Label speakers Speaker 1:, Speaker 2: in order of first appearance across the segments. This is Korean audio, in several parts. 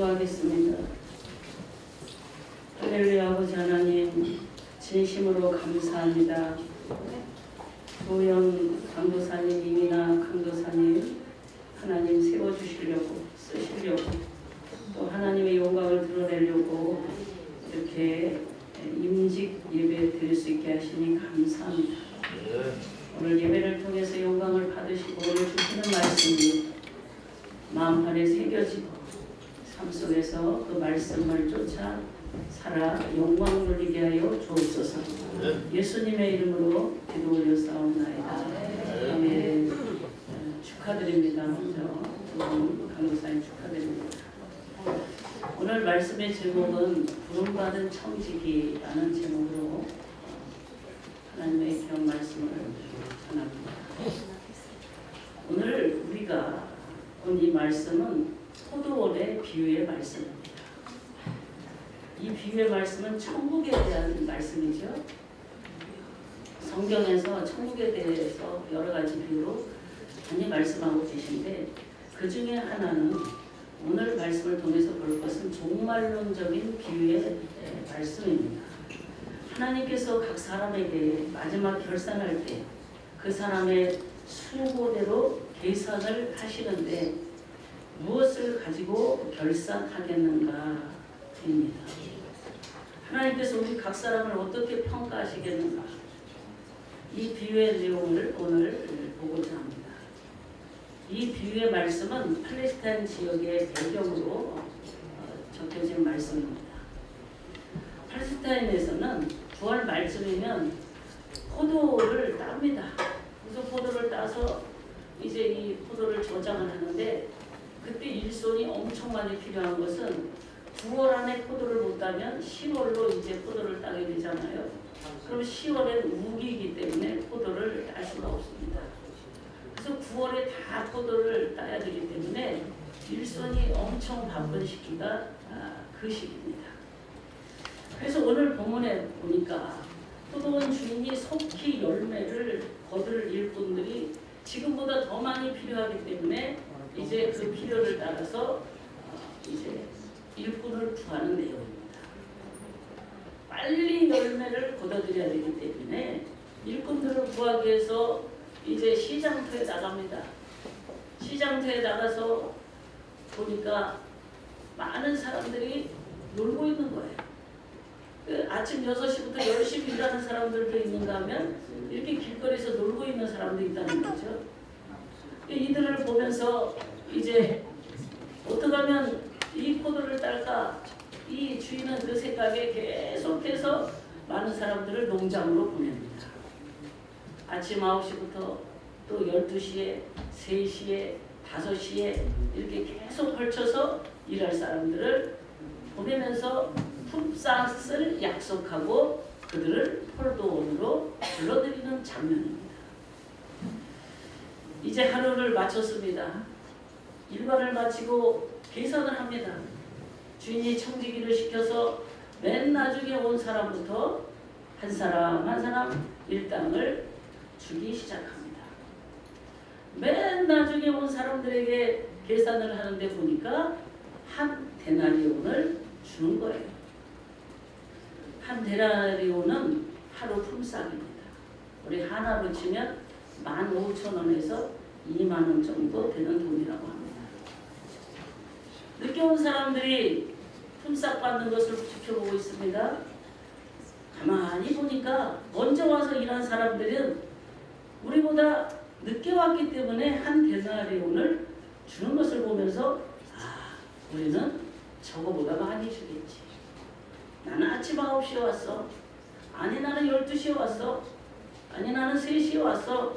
Speaker 1: 기도하겠습니다. 할렐루야 아버지 하나님 진심으로 감사합니다. 조영 강도사님, 이민아 강도사님 하나님 세워주시려고 쓰시려고 또 하나님의 영광을 드러내려고 이렇게 임직 예배 드릴 수 있게 하시니 감사합니다. 오늘 예배를 통해서 영광을 받으시고 오늘 주시는 말씀이 마음판에 새겨지고 삶 속에서 그 말씀을 쫓아 살아 영광 돌리게 하여 주옵소서. 예수님의 이름으로 기도 올려싸움나이다. 아멘. 어, 축하드립니다. 먼저 두분 강도사님 축하드립니다. 오늘 말씀의 제목은 부름받은 청지기라는 제목으로 하나님의 귀한 말씀을 전합니다. 오늘 우리가 본 이 말씀은 포도원의 비유의 말씀입니다. 이 비유의 말씀은 천국에 대한 말씀이죠. 성경에서 천국에 대해서 여러 가지 비유로 많이 말씀하고 계신데 그 중에 하나는 오늘 말씀을 통해서 볼 것은 종말론적인 비유의 말씀입니다. 하나님께서 각 사람에게 마지막 결산할 때 그 사람의 수고대로 계산을 하시는데 무엇을 가지고 결산하겠는가 입니다. 하나님께서 우리 각 사람을 어떻게 평가하시겠는가 이 비유의 내용을 오늘 보고자 합니다. 이 비유의 말씀은 팔레스타인 지역의 배경으로 어, 적혀진 말씀입니다. 팔레스타인에서는 9월 말쯤이면 포도를 땁니다. 그래서 포도를 따서 이제 이 포도를 저장을 하는데 그때 일손이 엄청 많이 필요한 것은 9월 안에 포도를 못 따면 10월로 이제 포도를 따게 되잖아요. 그럼 10월엔 우기이기 때문에 포도를 딸 수가 없습니다. 그래서 9월에 다 포도를 따야 되기 때문에 일손이 엄청 바쁜 시기가 아, 그 시기입니다. 그래서 오늘 본문에 보니까 포도원 주인이 속히 열매를 거둘 일꾼들이 지금보다 더 많이 필요하기 때문에 이제 그 필요를 따라서 어, 이제 일꾼을 구하는 내용입니다. 빨리 열매를 거둬들여야 되기 때문에 일꾼들을 구하기 위해서 이제 시장터에 나갑니다. 시장터에 나가서 보니까 많은 사람들이 놀고 있는 거예요. 그 아침 6시부터 열심히 일하는 사람들도 있는가 하면 이렇게 길거리에서 놀고 있는 사람도 있다는 거죠. 이들을 보면서 이제 어떻게 하면 이 포도를 딸까 이 주인은 그 생각에 계속해서 많은 사람들을 농장으로 보냅니다. 아침 9시부터 또 12시에 3시에 5시에 이렇게 계속 걸쳐서 일할 사람들을 보내면서 품삯을 약속하고 그들을 폴도원으로 불러들이는 장면입니다. 이제 하루를 마쳤습니다. 일과를 마치고 계산을 합니다. 주인이 청지기를 시켜서 맨 나중에 온 사람부터 한 사람 한 사람 일당을 주기 시작합니다. 맨 나중에 온 사람들에게 계산을 하는데 보니까 한 데나리온을 주는 거예요. 한 데나리온은 하루 품삯입니다. 우리 하나로 치면 15,000원에서 2만 원 정도 되는 돈이라고 합니다. 늦게 온 사람들이 품삯 받는 것을 지켜보고 있습니다. 가만히 보니까 먼저 와서 일한 사람들은 우리보다 늦게 왔기 때문에 한 데나리온을 주는 것을 보면서 아, 우리는 저거보다 많이 주겠지. 나는 아침 9시에 왔어. 아니 나는 12시에 왔어. 아니 나는 3시에 왔어.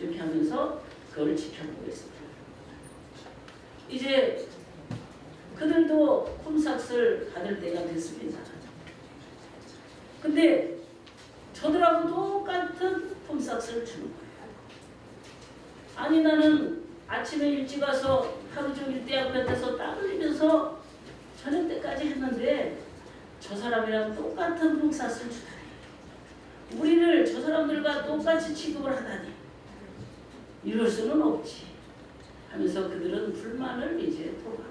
Speaker 1: 이렇게 하면서 그걸 지켜보고 있습니다. 이제 그들도 품삯을 받을 때가 됐습니다. 근데 저들하고 똑같은 품삯을 주는 거예요. 아니 나는 아침에 일찍 와서 하루 종일 때 앞에서 땀 흘리면서 저녁 때까지 했는데 저 사람이랑 똑같은 품삯을 주다니 우리를 저 사람들과 똑같이 취급을 하다니 이럴 수는 없지 하면서 그들은 불만을 이제 토로합니다.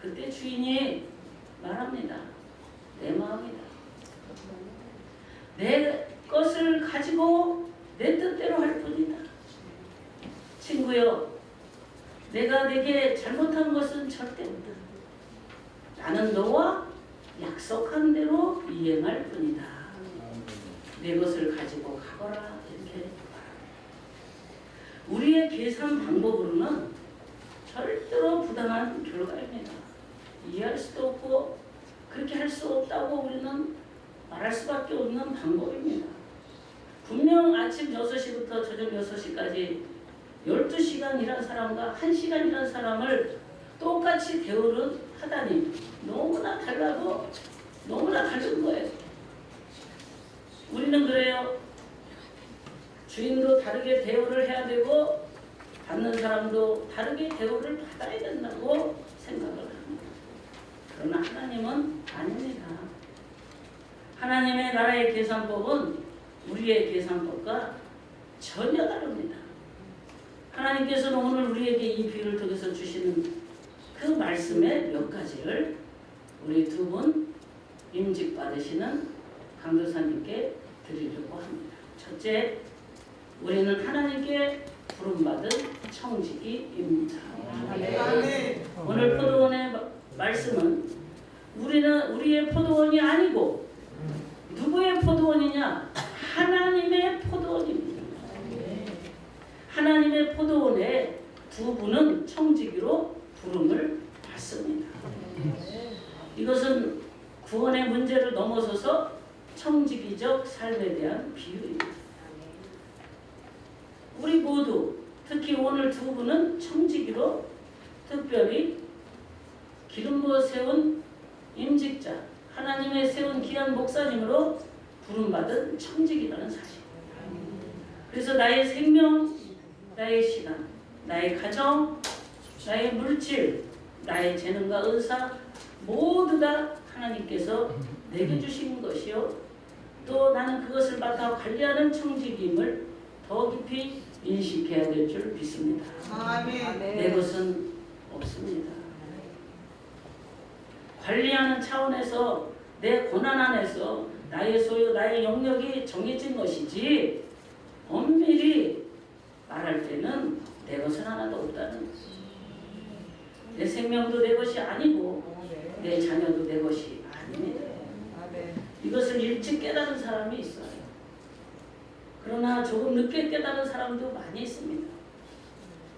Speaker 1: 그때 주인이 말합니다. 내 마음이다. 내 것을 가지고 내 뜻대로 할 뿐이다. 친구여, 내가 내게 잘못한 것은 절대 없다. 나는 너와 약속한 대로 이행할 뿐이다. 내 것을 가지고 가거라. 우리의 계산 방법으로는 절대로 부당한 결과입니다. 이해할 수도 없고 그렇게 할 수 없다고 우리는 말할 수밖에 없는 방법입니다. 분명 아침 6시부터 저녁 6시까지 12시간 일한 사람과 1시간 일한 사람을 똑같이 대우를 하다니 너무나 달라도 너무나 다른 거예요. 우리는 그래요. 주인도 다르게 대우를 해야 되고 받는 사람도 다르게 대우를 받아야 된다고 생각을 합니다. 그러나 하나님은 아닙니다. 하나님의 나라의 계산법은 우리의 계산법과 전혀 다릅니다. 하나님께서는 오늘 우리에게 이 비유를 통해서 주시는 그 말씀의 몇 가지를 우리 두 분 임직 받으시는 강도사님께 드리려고 합니다. 첫째, 우리는 하나님께 부름받은 청지기입니다. 오늘 포도원의 마- 말씀은 우리는 우리의 포도원이 아니고 누구의 포도원이냐? 하나님의 포도원입니다. 하나님의 포도원에 두 분은 청지기로 부름을 받습니다. 이것은 구원의 문제를 넘어서서 청지기적 삶에 대한 비유입니다. 우리 모두 특히 오늘 두 분은 청지기로 특별히 기름 부어 세운 임직자 하나님의 세운 귀한 목사님으로 부름받은 청직이라는 사실. 그래서 나의 생명, 나의 시간, 나의 가정, 나의 물질, 나의 재능과 은사 모두 다 하나님께서 내게 주신 것이요. 또 나는 그것을 맡아 관리하는 청직임을 더 깊이 인식해야 될 줄 믿습니다. 내 것은 없습니다. 관리하는 차원에서 내 고난 안에서 나의 소유, 나의 영역이 정해진 것이지 엄밀히 말할 때는 내 것은 하나도 없다는 거지. 내 생명도 내 것이 아니고 내 자녀도 내 것이 아닙니다. 이것을 일찍 깨달은 사람이 있어요. 그러나 조금 늦게 깨달은 사람도 많이 있습니다.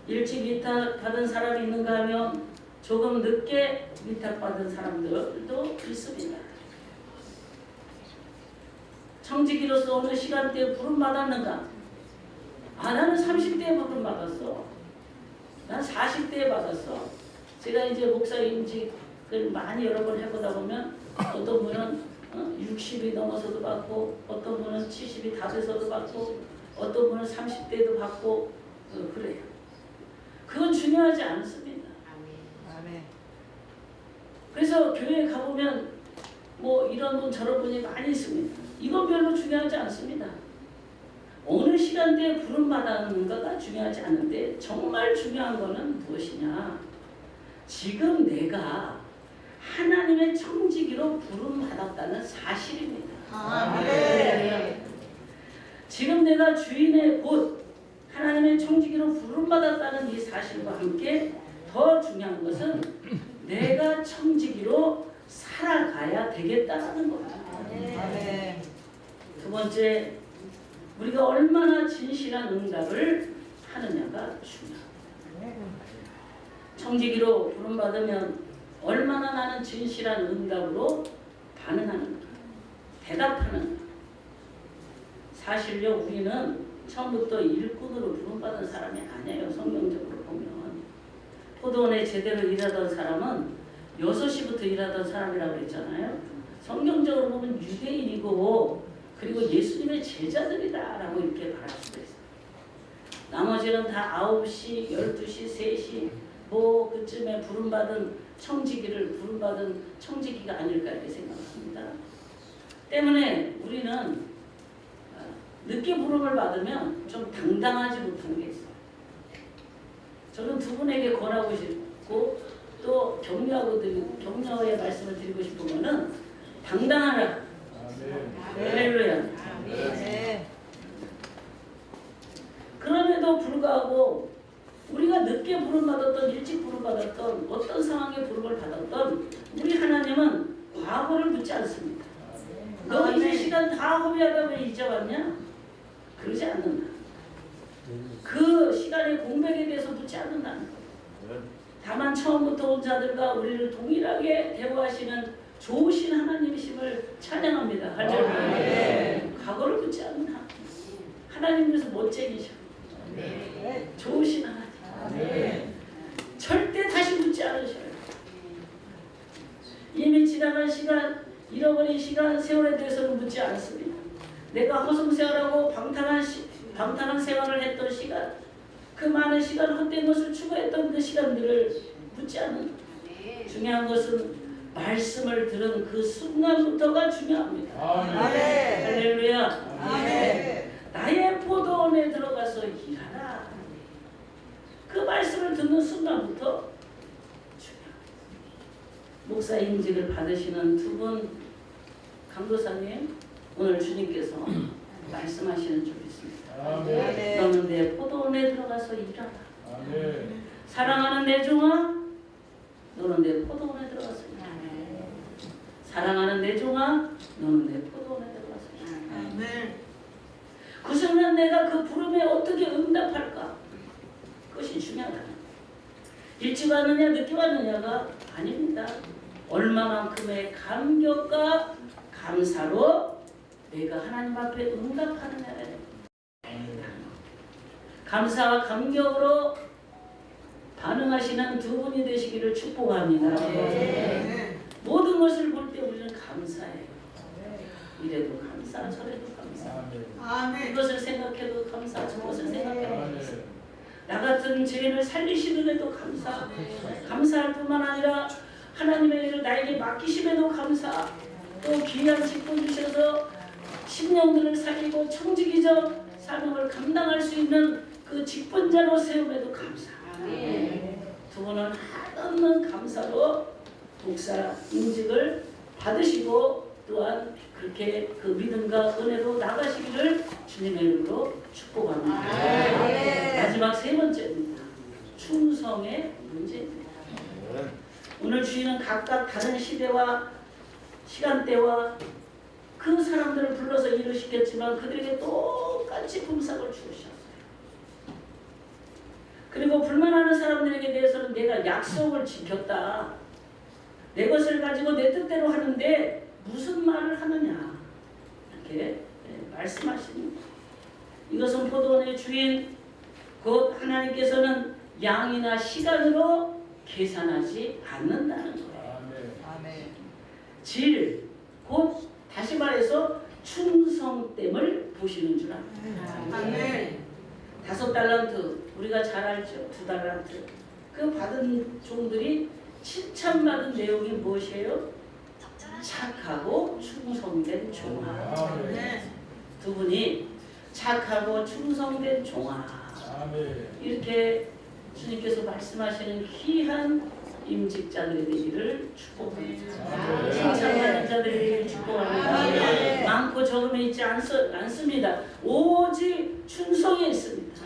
Speaker 1: 일찍 위탁받은 사람이 있는가 하면 조금 늦게 위탁받은 사람들도 있습니다. 청지기로서 어느 시간대에 부름받았는가? 아 나는 30대에 부름받았어. 난 40대에 받았어. 제가 이제 목사 임직을 많이 여러 번 해보다 보면 어떤 분은 어, 60이 넘어서도 받고 어떤 분은 70이 다 돼서도 받고 어떤 분은 30대도 받고 어, 그래요. 그건 중요하지 않습니다. 그래서 교회에 가보면 뭐 이런 분 저런 분이 많이 있습니다. 이건 별로 중요하지 않습니다. 어느 시간대에 부름받았는가가 중요하지 않은데 정말 중요한 거는 무엇이냐? 지금 내가 하나님의 청지기로 부름받았다는 사실입니다. 지금 내가 주인의 곳 하나님의 청지기로 부름받았다는 이 사실과 함께 더 중요한 것은 내가 청지기로 살아가야 되겠다라는 겁니다. 두 번째, 우리가 얼마나 진실한 응답을 하느냐가 중요합니다. 청지기로 부름받으면 얼마나 나는 진실한 응답으로 반응하는 가, 대답하는 가. 사실요, 우리는 처음부터 일꾼으로 부름받은 사람이 아니에요. 성경적으로 보면. 포도원에 제대로 일하던 사람은 6시부터 일하던 사람이라고 그랬잖아요. 성경적으로 보면 유대인이고 그리고 예수님의 제자들이다 라고 이렇게 말할 수가 있어요. 나머지는 다 9시, 12시, 3시 뭐 그쯤에 부름받은 청지기를 부름받은 청지기가 아닐까 이렇게 생각합니다. 때문에 우리는 어, 늦게 부름을 받으면 좀 당당하지 못한 게 있어요. 저는 두 분에게 권하고 싶고 또 격려하고 드리, 격려의 말씀을 드리고 싶은 거는 당당하라. 할렐루야.
Speaker 2: 네.
Speaker 1: 그럼에도 불구하고 우리가 늦게 부름받았던 일찍 부름받았던 어떤 상황에 부름을 받았던 우리 하나님은 과거를 묻지 않습니다. 너 이제 시간 다 허비하다 왜 왔냐? 그러지 않는다. 그 시간의 공백에 대해서 묻지 않는다는 것. 다만 처음부터 온 자들과 우리를 동일하게 대우하시는 좋으신 하나님이심을 찬양합니다. 할렐루야.
Speaker 2: 네.
Speaker 1: 과거를 묻지 않는 하나님. 하나님께서 멋쟁이셔. 좋으신 하나님. 절대 다시 묻지 않으셔요. 이미 지나간 시간, 잃어버린 시간, 세월에 대해서는 묻지 않습니다. 내가 허송세월하고 방탕한 시, 방탕한 생활을 했던 시간, 그 많은 시간 헛된 것을 추구했던 그 시간들을 묻지 않는 중요한 것은 말씀을 들은 그 순간부터가 중요합니다.
Speaker 2: 아멘.
Speaker 1: 할렐루야.
Speaker 2: 아멘.
Speaker 1: 나의 포도원에 들어가서 일하라. 그 말씀을 듣는 순간부터 중요합니다. 목사 임직을 받으시는 두 분 강도사님 오늘 주님께서 말씀하시는 줄 믿습니다.
Speaker 2: 네.
Speaker 1: 너는 내 포도원에 들어가서 일하라. 사랑하는 내 종아, 너는 내 포도원에 들어가서 일하라. 사랑하는 내 종아, 너는 내 포도원에 들어가서 일하라. 그 순간 내가 그 부름에 어떻게 응답할까? 그것이 중요하다. 일찍 왔느냐 늦게 왔느냐가 아닙니다. 얼마만큼의 감격과 감사로 내가 하나님 앞에 응답하느냐에 감사와 감격으로 반응하시는 두 분이 되시기를 축복합니다. 모든 것을 볼 때 우리는 감사해요. 이래도 감사, 저래도 감사. 이것을 생각해도 감사, 저것을 생각해도 감사. 나 같은 죄인을 살리시는 데도 감사. 감사할 뿐만 아니라 하나님의 일을 나에게 맡기심에도 감사. 또 귀한 직분 주셔서 심령들을 살리고 청지기적 사명을 감당할 수 있는 그 직분자로 세움에도 감사. 두 분은 한없는 감사로 목사 임직을 받으시고 또한 그렇게 그 믿음과 은혜로 나가시기를 주님의 이름으로 축복합니다.
Speaker 2: 네.
Speaker 1: 마지막 세 번째입니다. 충성의 문제입니다. 오늘 주인은 각각 다른 시대와 시간대와 그 사람들을 불러서 일을 시켰지만 그들에게 똑같이 품삯을 주셨어요. 그리고 불만하는 사람들에게 대해서는 내가 약속을 지켰다. 내 것을 가지고 내 뜻대로 하는데 무슨 말을 하느냐. 이렇게 예, 말씀하십니다. 이것은 포도원의 주인 곧 하나님께서는 양이나 시간으로 계산하지 않는다는 거예요. 질, 곧 다시 말해서 충성됨을 보시는 줄 압니다. 다섯 달란트 우리가 잘 알죠? 두 달란트. 그 받은 종들이 칭찬받은 내용이 무엇이에요? 착하고 충성된 종아. 두 분이 착하고 충성된 종아. 이렇게 주님께서 말씀하시는 귀한 임직자들의 되기를 축복합니다. 칭찬받는 자들의 되기를 축복합니다. 많고 적음에 있지 않, 않습니다. 오직 충성에 있습니다.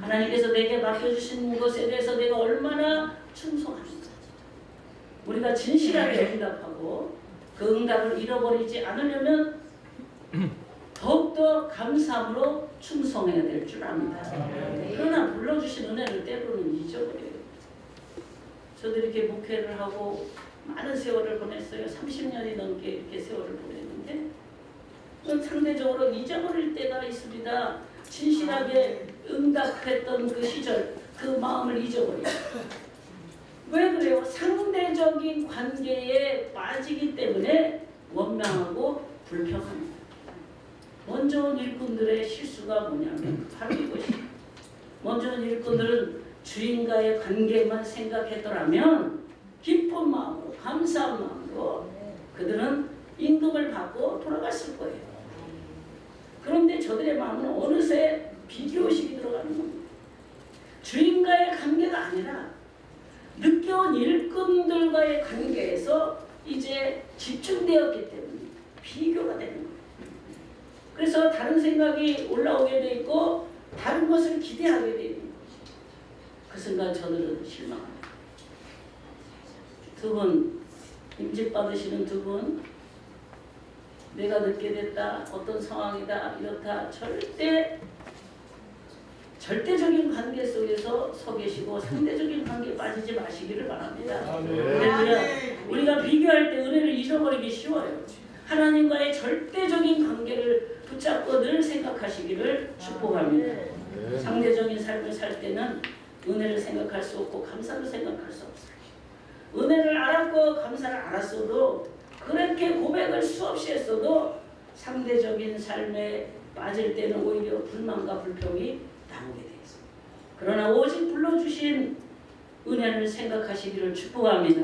Speaker 1: 하나님께서 내게 맡겨주신 것에 대해서 내가 얼마나 충성합니까? 우리가 진실하게 응답하고 그 응답을 잃어버리지 않으려면 더욱더 감사함으로 충성해야 될 줄 압니다. 그러나 불러주신 은혜를 때로는 잊어버려요. 저도 이렇게 목회를 하고 많은 세월을 보냈어요. 30년이 넘게 이렇게 세월을 보냈는데 그건 상대적으로 잊어버릴 때가 있습니다. 진실하게 응답했던 그 시절, 그 마음을 잊어버려요. 왜 그래요? 상대적인 관계에 빠지기 때문에 원망하고 불평합니다. 먼저 온 일꾼들의 실수가 뭐냐면 바로 이것이 먼저 온 일꾼들은 주인과의 관계만 생각했더라면 기쁜 마음으로 감사한 마음으로 그들은 임금을 받고 돌아갔을 거예요. 그런데 저들의 마음은 어느새 비교식이 들어가는 겁니다. 주인과의 관계가 아니라 느껴온 일꾼들과의 관계에서 이제 집중되었기 때문에 비교가 되는 거예요. 그래서 다른 생각이 올라오게 돼 있고 다른 것을 기대하게 돼 있는 거예요. 그 순간 저들은 실망합니다. 두 분, 임직 받으시는 두 분, 내가 늦게 됐다, 어떤 상황이다, 이렇다, 절대 절대적인 관계 속에서 서 계시고 상대적인 관계에 빠지지 마시기를 바랍니다. 할렐루야. 우리가 비교할 때 은혜를 잊어버리기 쉬워요. 하나님과의 절대적인 관계를 붙잡고 늘 생각하시기를 축복합니다. 상대적인 삶을 살 때는 은혜를 생각할 수 없고 감사를 생각할 수 없어요. 은혜를 알았고 감사를 알았어도 그렇게 고백을 수없이 했어도 상대적인 삶에 빠질 때는 오히려 불만과 불평이 나오게 돼 있어요. 그러나 오직 불러주신 은혜를 생각하시기를 축복합니다.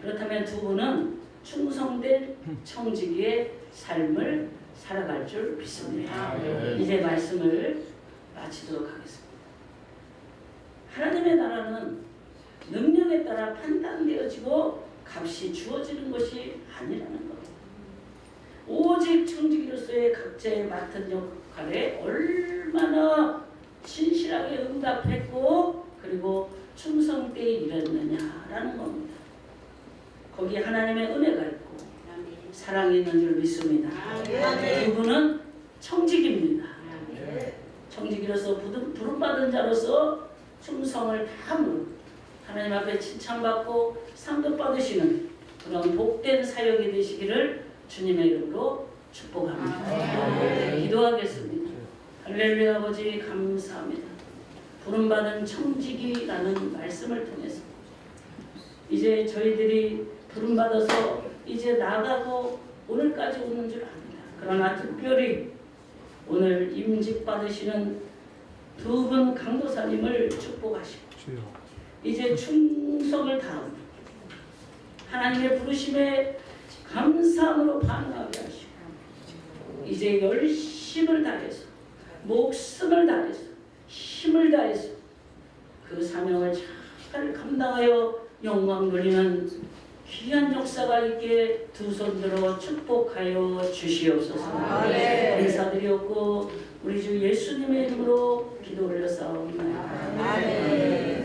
Speaker 1: 그렇다면 두 분은 충성된 청지기의 삶을 살아갈 줄 믿습니다. 이제 말씀을 마치도록 하겠습니다. 하나님의 나라는 능력에 따라 판단되어지고 값이 주어지는 것이 아니라는 것. 오직 청지기로서의 각자의 맡은 역할에 얼마나 신실하게 응답했고 그리고 충성되게 일했느냐라는 겁니다. 거기에 하나님의 은혜가 있고 사랑이 있는 줄 믿습니다. 두 분은 청직입니다. 청직이로서 부름- 부름받은 자로서 충성을 다함으로 하나님 앞에 칭찬받고 상급 받으시는 그런 복된 사역이 되시기를 주님의 이름으로 축복합니다. 기도하겠습니다. 할렐루야 아버지 감사합니다. 부름받은 청직이라는 말씀을 통해서 이제 저희들이 부름받아서 이제 나가고 오늘까지 오는 줄 압니다. 그러나 특별히 오늘 임직 받으시는 두 분 강도사님을 축복하시고 이제 충성을 다하고 하나님의 부르심에 감사함으로 반응하게 하시고 이제 열심을 다해서 목숨을 다해서 힘을 다해서 그 사명을 잘 감당하여 영광 돌리는 귀한 역사가 있게 두 손 들어 축복하여 주시옵소서.
Speaker 2: 아멘.
Speaker 1: 감사드렸고 우리 주 예수님의 이름으로 기도 올려사옵나이다.
Speaker 2: 아멘.